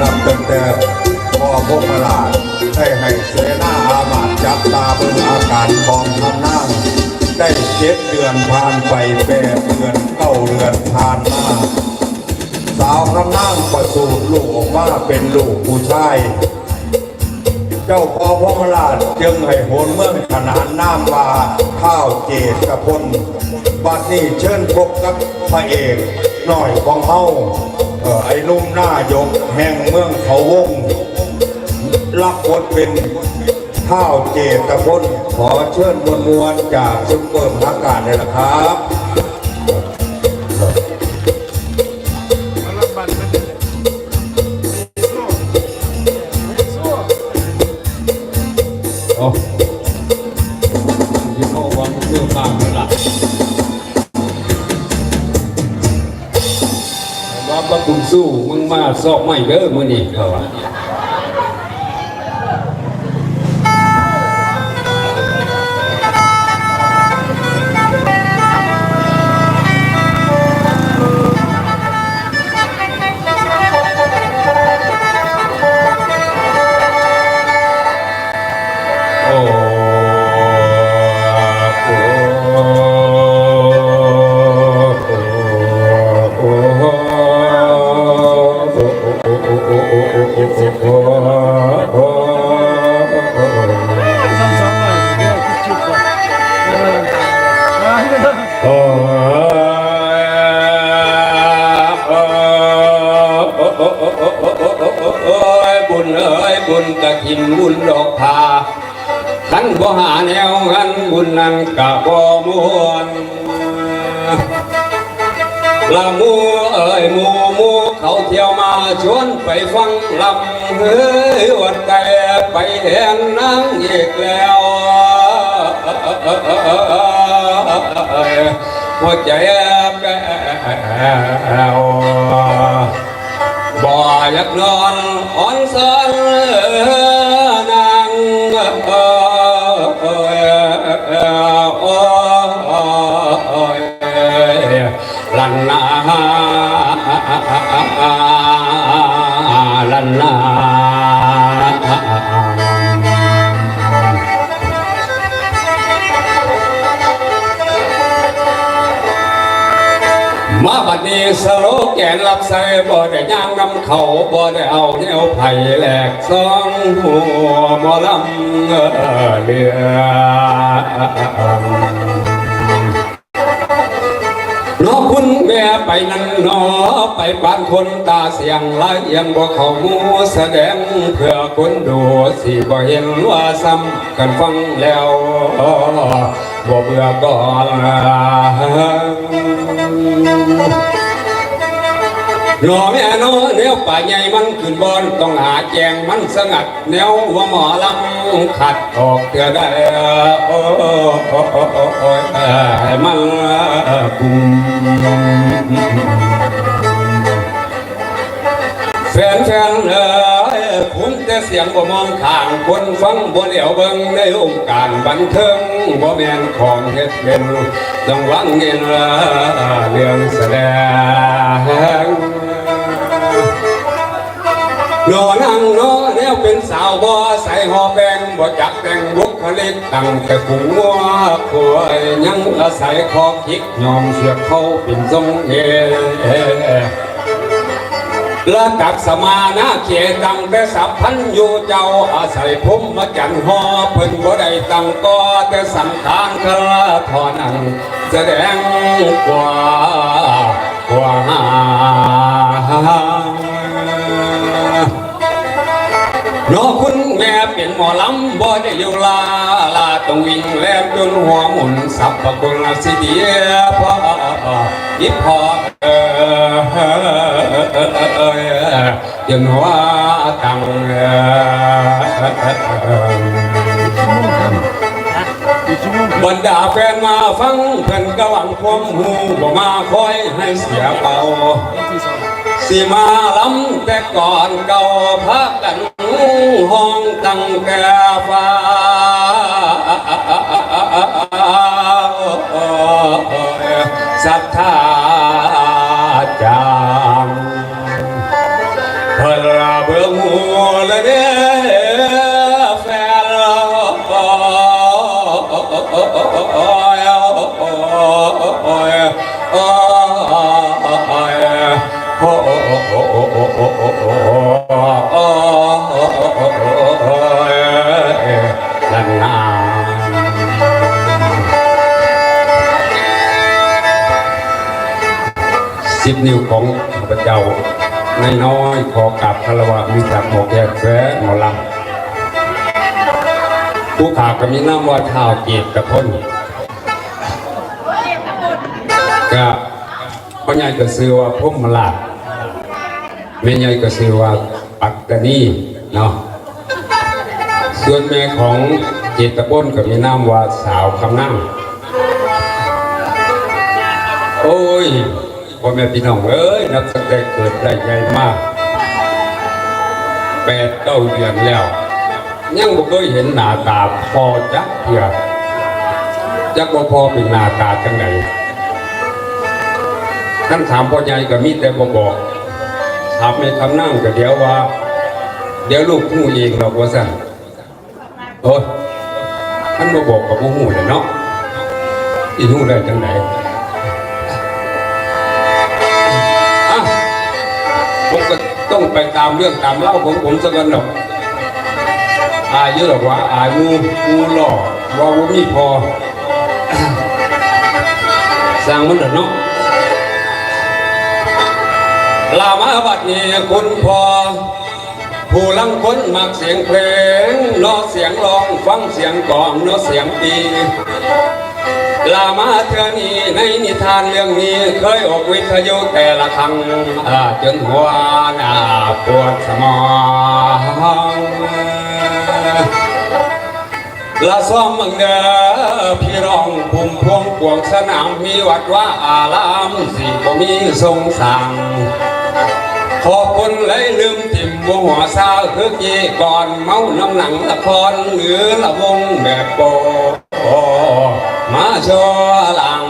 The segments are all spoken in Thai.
นับตั้งแต่พ่อพมาลาดได้ให้เสนาอามาตจับตาเบิ่งอาการของทำนั่งได้เจ็ดเดือนผ่านไปแปดเดือนเก้าเดือนผ่านมาสาวคำนั่งประสูติลูกออกมาเป็นลูกผู้ชาย เจ้าพ่อพมราชจึงให้โหนเมืองขนานนามว่าข้าวเจตกพลบัดนี้เชิญพบกับพระเอกหน่อยของเฮา ไอ้นุ่มหน้ายกแห่งเมืองเขาวงรับบทเป็นข้าวเจตพลขอเชิญมวลมวลจากซุปเปอร์พักการเลยละครับ มึงมาสอบไม่เยอะมือนี่เขาว่า ไปฟังลำเฮ้ยวัดแต่ไปเห็นนางเอกแล้วหัวใจแป้วบ่อยากนอนอ่อนสอนนางเอยลันนา มาบัดนี้สโลแกนรับใส่บ่ได้ย่างนำเขาบ่ได้เอาแนวไผ่แหลกสองหัวมอลำเอ่อเรือน้อคุณแม่ไปนั่นน้อไปปานคนตาเสียงไหลยังบ่เขามูแสดงเพื่อคนดูสิบ่เห็นว่าซ้ำกันฟังแล้วบ่เบื่อก็ลา หล่อแม่โนแนวป่าใหญ่มันขึ้นบอนต้องหาแจงมันสงัด แนวว่าหมอลำขัดออกเถื่อได้โอ้โอ้โอ้โอ้โอ้มันกุมแฟนแฟนเอ้คุณ แต่เสียงบ่มองข้างคนฟังบ่เหลียวเบิ่งในองค์การบันเทิงบ่แม่นของเฮ็ดเป็นต้องวังเงินเรื่องแสดงนอนั่งนอแนวเป็นสาวบ่ใส่หอแบงบ่จักแต่งบุคลิกตั้งแต่กุ้งวัวควยยังอาศัยคอคิกยอมเสียบเข้าเป็นทรงเอ ละตักสมานาเขตังแต่สับพันอยู่เจ้าอาศัยผมมาจันหอเพิ่นบ่ได้ตังก็แต่สังขารคละทอนังแสดงกว่ากว่าหานอคุณแม่เป็นหมอลำบ่ได้เลียวลาลาต้องวิ่งแลมจนหัวหมุนสับปะกุลสิเดียพอยิบพอเออ ยังหัวตังบรรดาแฟนมาฟังเพิ่นกะหวังความหูบ่มาคอยให้เสียเป่าสิมาล้ำแต่ก่อนเก่าพักกันห้องตั้งแต่ฟ้า สิบนิ้วของข้าพเจ้าในน้อยขอกราบคารวะมีจักหมอกแยกแฝงหมอลำผู้ขาก็มีน้ำว่าเท้าเกียรกับพ้นก็พ่อใหญ่ก็ซื้อว่าพุ่มมาลาด แม่ใหญ่ก็ซื้อว่าปักกะนีเนาะส่วนแม่ของเจตพ้นก็มีน้ำว่าสาวคำนั่งโอ้ยพ่อแม่พี่น้องเอ้ยนับตั้งแต่เกิดได้ใหญ่มากแปดเก้าเดือนแล้ว ยังบ่เคยเห็นหน้าตาพอจักเถื่อจักบ่พอเป็นหน้าตาจังไหนท่านถามพ่อใหญ่ก็มีแต่บ่บอก ถามไม่คำนั่งก็เดี๋ยวว่า เดี๋ยวลูกหูเองหรอกว่าสั่นโอ้ยท่านบ่บอกกับบ่หูเลยเนาะอีหูได้จังไหนอะผมก็ต้องไปตามเรื่องตามเล่าของผมสักกันหรอกอายเยอะหรอกว่าอายงูงูหล่อว่าว่ามีพอสร้างมันเถอะเนาะ ลามาบัดนี้คุณพอผู้ลังคนมักเสียงเพลงนอเสียงร้องฟังเสียงกลองนอเสียงปีลามาเทือนี้ในนิทานเรื่องนี้ เคยออกวิทยุแต่ละครั้งจนหัวหน้าปวดสมองละซ้อมมืองเด้อพี่รองภูมิพวงปวงสนามมีวัดว่าอารามสิบ่มีทรงสั่ง ขอบคุณเลยลืมทิมบัวหัวซาวคือกีก่อนเมาน้ำหนังละครหรือละวงแบบโปมาโชว์หลัง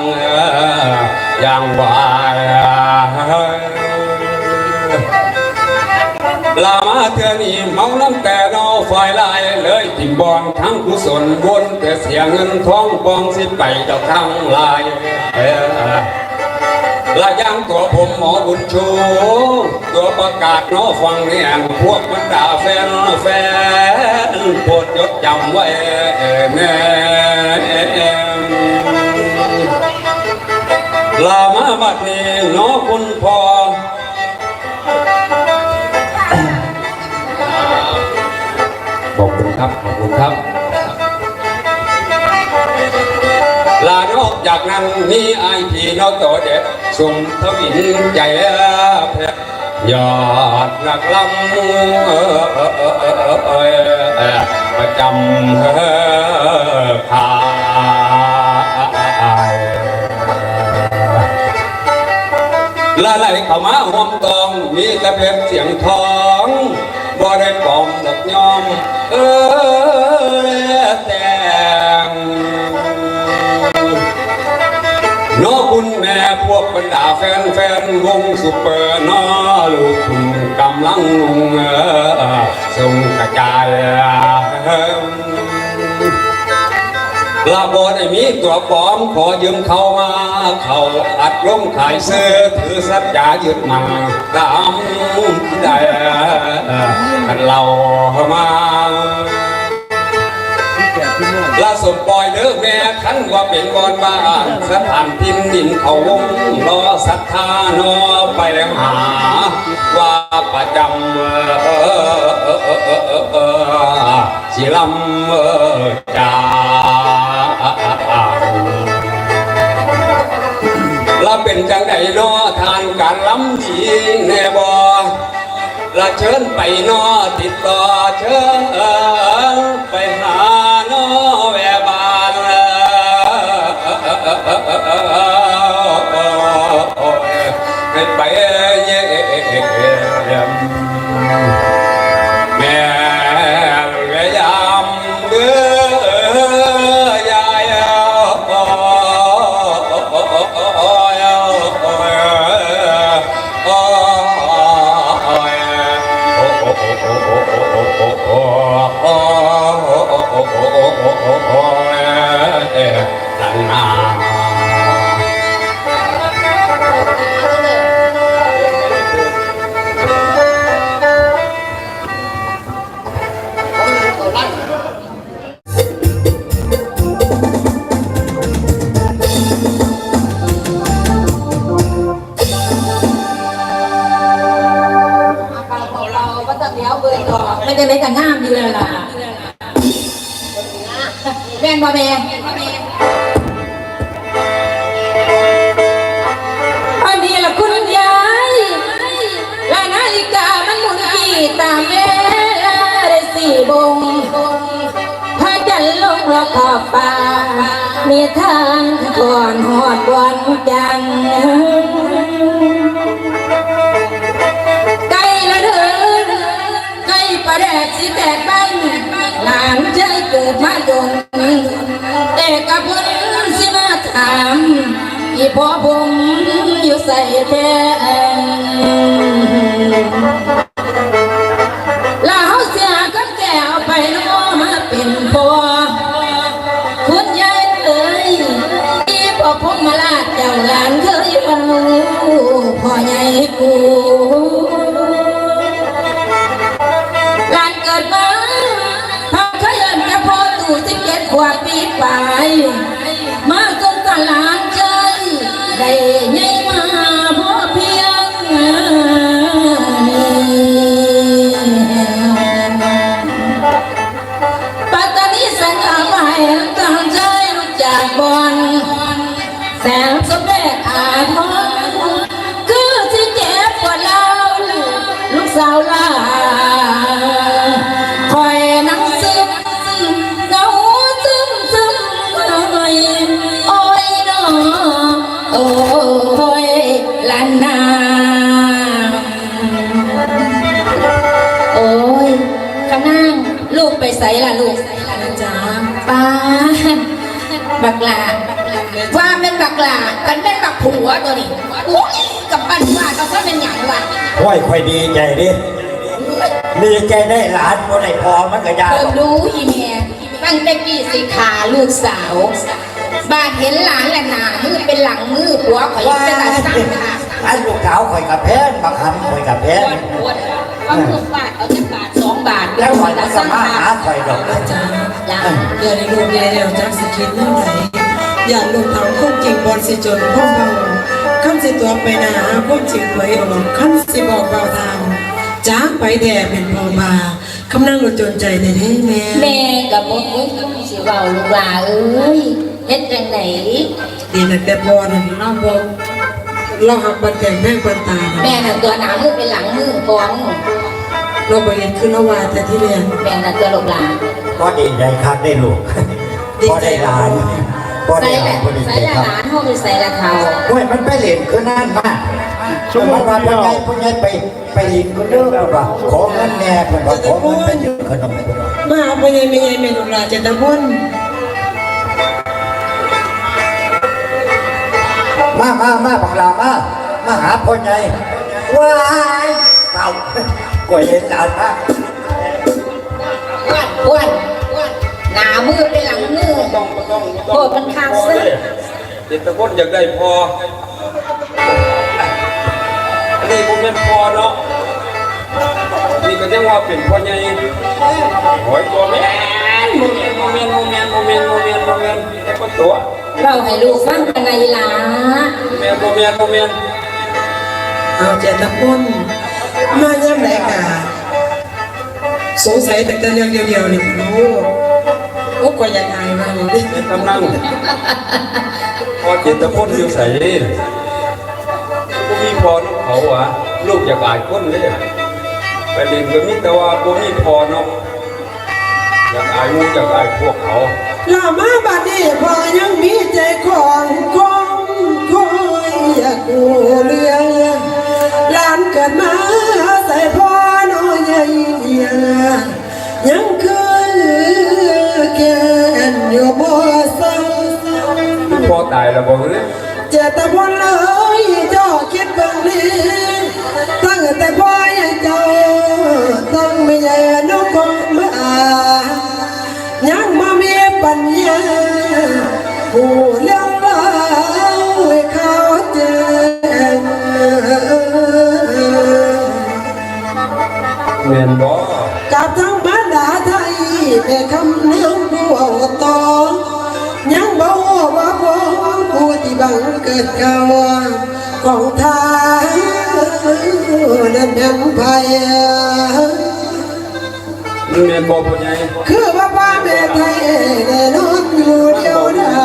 อย่างวายลามาเทือนี้เมาน้ำแต่นอไฟลายเลยทิมบอลทั้งกุศลวนแต่เสียเงินท้องบองสิไปดอกทั้งลายเอ่อ และยังตัวผมหมอบุญชู ตัวประกาศน้อฟังเนี่ยพวกบรรดาแฟนแฟนโปรดจดจำไว้แน่ลามาบัดนี้น้อคุณพ่อ จากนั้นมีไอพีนอกตัวเด็ดสุ่มทวินใจเพชรยอดนักลำประจำขายละไหลเข้ามาห่วมกอง มีแต่เพชรเสียงทองบ่ได้ปอมดอกยอมเออ พวกบรรดาแฟนแฟนวงสุเปอร์นอลูกคุณกำลังลงเออส่งกระจายลาบอได้มีตัวปลอมขอยืมเขามา เขาอัดลงขายเสื้อถือสัจจายึดมาตามได้กันเรามา ลาสมปล่อยเด้อแม่ขันว่าเป็นบอนบ้านสถานทินดินเขาวงรอศรัทธานอไปแล้วหา ว่าประจำเออสิลำเอ่อจาลาเป็นจังใดนอทานการล้ำดีแน่บอละเชิญไปนอติดต่อเชิญ โอ้ลันนาเรา กิดมาดงแต่กับพุ่นสิมาถามอีพ่อผมอยู่ใส่แท้ลาเฮาเสียกันแก้วไปน้อมาเป็นพ่อคุณยายเอ้ยอีพ่อผมมาลาดเจ้าหลานเคยเบาพ่อใหญ่กู ว ผัวตัวนี้โอ้ยกับปั้นว่าก็เพราะเป็นอย่างวะโอ้ยค่อยดีใจดิดีใจได้หลานบ่ได้พอมันก็ยากเพิ่งรู้อีเมียตั้งแต่กี่สิขาลูกสาวบ้านเห็นหลานแหละหนามือเป็นหลังมือหัวข่อยว่าเป็นตาสั่งค่ะอันลูกสาวข่อยกับแพนบักหำข่อยกับแพนปวดเอามือบาทเอาจักบาทสองบาทแล้วข่อยตาก็สสั่งมาค่ะหาข่อยดอกอาจารย์จ้าเดี๋ยวในโรงเรียนเดี๋ยวจักสคิดเรื่องไหน อย่าลงทางควบจริงบอลสิจนพ่อเบาขั้นสิตัวไปหนาควบจริงไว้ออกขั้นสิบอกเบาทางจากไปแด่เป็นพอมาคำนั่งรถจนใจในแท้แม่แม่กับมดมุดสิเบาลูกหลาเอ้ยเฮ็ดจังไหนดีนะแต่พอนั่นเราบอกเราหักบันแต่งแม่บันตาแม่น่ะตัวหนามือเป็นหลังมือของเราไปเห็นขึ้นละวาแต่ที่เรียนแม่น่ะตัวลูกหลาก็ดีใจครับได้ลูกพอได้หลาน พอใส่ได้หละลานพอดีใส่ใจละครับหลานเฮาไปใส่ละเขาโอ้ยมันไปเล่นคือนั่นมากสมมติว่าพ่อใหญ่พ่อใหญ่ไปไปเล่นก็เลิกแล้วว่าขอเงินแน่เพิ่นว่าขอเงินไปยืมขนมเพิ่นว่ามาไปยังไม่ยังไม่ลูกหลานจะตะพ้นมามามาบักลามามาหาพ่อใหญ่ว้ายเอาก็เห็นหลานมากอ้วนอ้วนอ้วนหนามือ เป็นหลังมือต้องต้องโอ้ยมันข้างเส้นเด็กตะก้นอยากได้พออันนี้ผมเป็นพอเนาะนี่ก็ยังว่าเป็นพ่อใหญ่หอยตัวแม่นโมเมนโมเมนโมเมนโมเมนโมเมนโมเมนไอ้คนตัวเราให้ลูกฟังกันไงล่ะโมเมนโมเมนโมเมนเอาจะตะพ้นมาย่ำไหนกะสงสัยแต่แต่เรื่องเดียวๆนี่รู้โอ้ก็ยังไงวะนี่เป็นกำลังพอจิตตะพ้นอยู่ใส่ก็มีพอน้องเขาอะลูกอยากอายคนเลยไปเรียนก็มีแต่ว่าบ่มีพอเนาะอยากอายหมูอยากอายพวกเขาลามาบัดนี้พอยังมีใจของคงคอยอยากดูเรื่องหลานเกิดมา ตายแล้วบอกเลยเจตพลเลยเจ้าคิดบางนี้ตั้งแต่พ่อยังเจ้าตั้องม่ใหญ่นุกงมายังมามีปัญญาผู้เลี้ยงเราให้เขาเจเงินบ่กับทั้งบรรดาไทยแต่คำนี้ บังเกิดเก่าของทางนั้นยังไพเมียนบ่ผู้ใหญ่คือว่าป้าแม่ไทยแน่นอนอยู่เดียวได้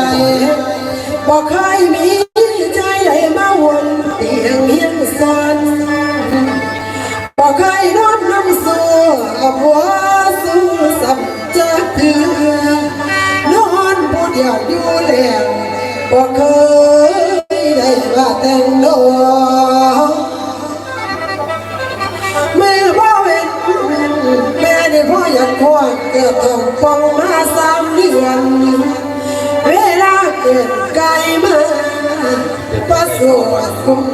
บอกเคยมีใจใดมาวนเตียงเฮียงสันบอกเคยนอนน้ำสู้ผัวสู้สับจักเถือนอนผู้เดียวอยู่แล้วบอกเคย อยากควงเกิดทองปองมาสามเดือนเวลาเกิดไกลมาประสวดคุม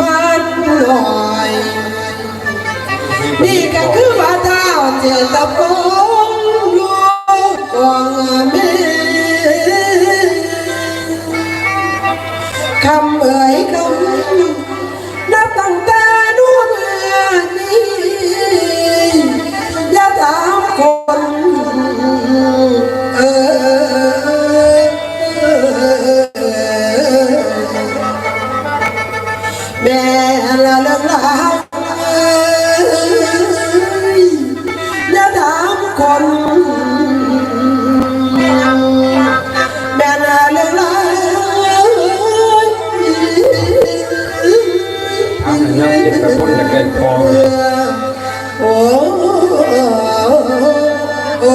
บ้านลอยนี่ก็คือว่าเจ้าเจตปงลูกของแม่ แม่ละลิกลาอย่าถามคนแม่ละเลิกลาทางนั้นเจ็บกับคนอกได้อโอ้โอ้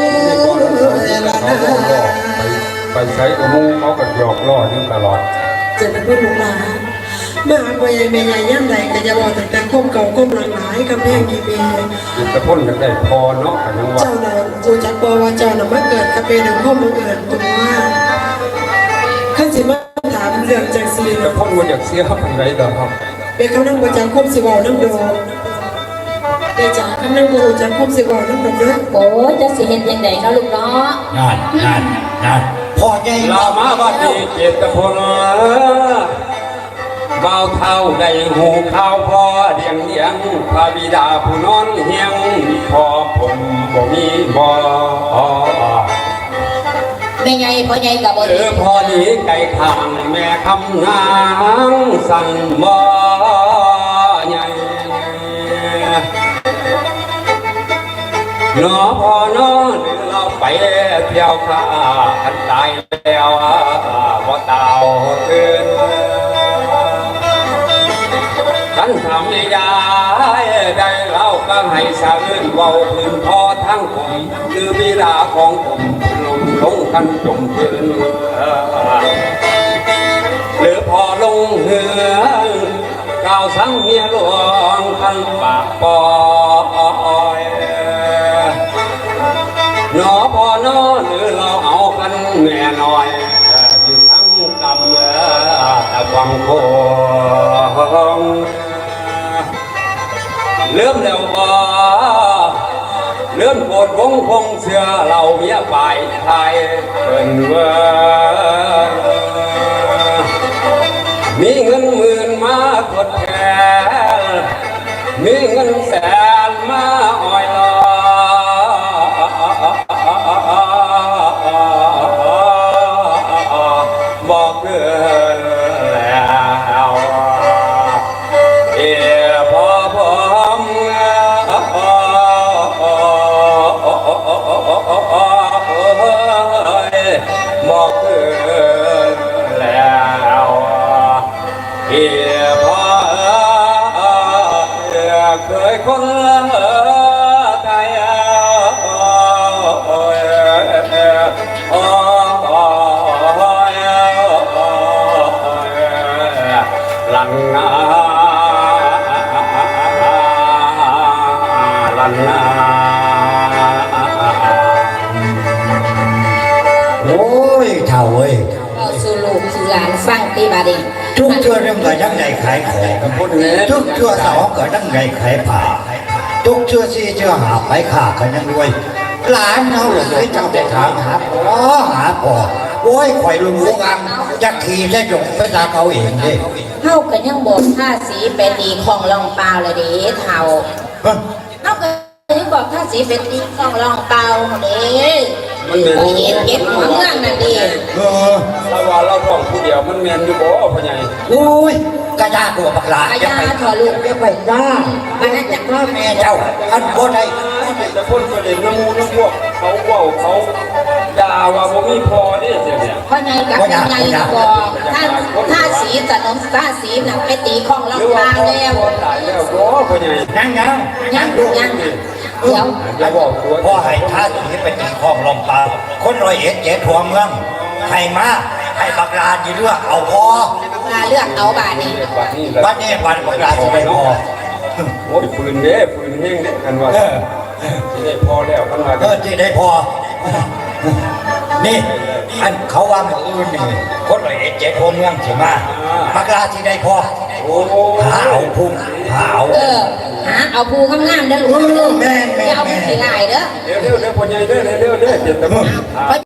นี่ก่อนเขาเขาบอกไปใช้กับมูเขาก็หยอกล้ออยู่ตลอดจะเป็นลูกหลา นมาหาพ่อใหญ่แม่ใหญ่ย่ำใดก็จะบอกแต่แต่ก้มเก่าก้มหลังหลายกำแพงกี่ปีเจ็บกับคนอยากได้พอเนาะกันยังว่าเจ้าน่ะจูจักบอกว่าเจ้าน่ะมาเกิดกระเป็นข้อมือเกิดตัวว่าขั้นสิมาถามเรื่องจากสีแต่คนว่าอยากเสียพันไรดอกครับเป็นคำนั่งประจำควบสิบอน้ำโดเดจากคำนั่งบูจักควบสิบอน้ำโดเยอะโอ้ยจะสิเห็นยังไงเนาะลูกเนาะนั่นนั่นนั่นพ่อใหญ่ลามาบัดนี้เจตพล เบาเท่าได้หูเข้าวพอเดียงเดียงพระบิดาผู้นอนเฮียงพอผมบ่มีบ่แม่ใหญ่พ่อใหญ่กับบ่เออพอดีไก่ขางแม่คำนางสั่นบ่ใหญ่นอพอนอหรือเราไปเที่ยวข้าขันตายแล้วบ่เต่าเกิน ฉันทำไม่ได้ได้เล่าก็ให้สะอื้นเว้าพื้นพอทั้งผมคือวิลาของผมลงลงกันจมพื้นหรือพอลงเหือกล่าวสังเฮียหลวงคันปากปอยหนอพอนอหรือเราเอากันแม่น้อยอยู่ทั้งกำเอตะวังโค มแล้วบ่เลื่อนโปดวงคงเสือเราเมียไปไทยเป็นเวมีเงินหมื่นมากดแทนมีเงินแส บอก ขายของทุกเชื่อสาวกับดังใดขายผ้าทุกเชื่อซีเชื่อหาไปขากันยังรวยหลานเอาหลเลยเจ้าได้ถามหาพ่อหาพ่อโอ้ยข่อยลุงรู้กันจะขี่ได้หยงไปตามเอาเองเด้เฮาก็ยังบอกท่าสีไปตีของลองเปล่าเลยเด้เฒ่าเฮ้ยเอาก็ถึงบอกถ้าสีเป็นตีกองรองเตาเด้มันเป็นโอ้ยเอ็ดเอ็ดหัวเมืองนั่นดิเออเราว่าเราต้องผู้เดียวมันแมนอยู่บ่พ่อใหญ่อุ้ย กระดาษตัวบักหลาอาจะญาไปถอลูกจะไปได้มันนั่นจะพ่อแม่เจ้าอันบ่ได้แต่คนประเด็นน้ำมูน้ำพวกเขาเว้าเขาด่าว่าบ่มีพอเด้เดี๋ยวเนี่ยเพราะไงกับยังไงบอกถ้าถ้าสีสนมถ้าสีหนักไปตีของรองเตาแล้วพอตายแล้วบ่พ่อใหญ่ยังยังยังยังเดี๋ยวอย่าบอกตัวพ่อให้ท่าสีไปตีของลองตาคนร้อยเอ็ดเจ็ดทั่วเมืองให้มา ให้บักลาดีเลือกเอาพอมาเลือกเอาบาทนี่บัดนี้บัดนี้บัดบักลาจะไปพอโอ้ยปืนเด้ปืนแห้งเด้กันว่าเออสิได้พอแล้วกันว่าเออที่ได้พอ นี่อันเขาว่ามืออื่นนี่คนร้อยเอ็ดเจ็ดทั่วเมืองใช่ไหมาบักลาที่ได้พอหาเอาพุ่งหาเอาเออหาเอาภูงามๆเด้อลูกแม่แม่เอาภูขี้ลายเด้อเร็วเร็วเร็วพ่อใหญ่เด้อเร็วเร็วเด้อเดี๋ยวแต่มึง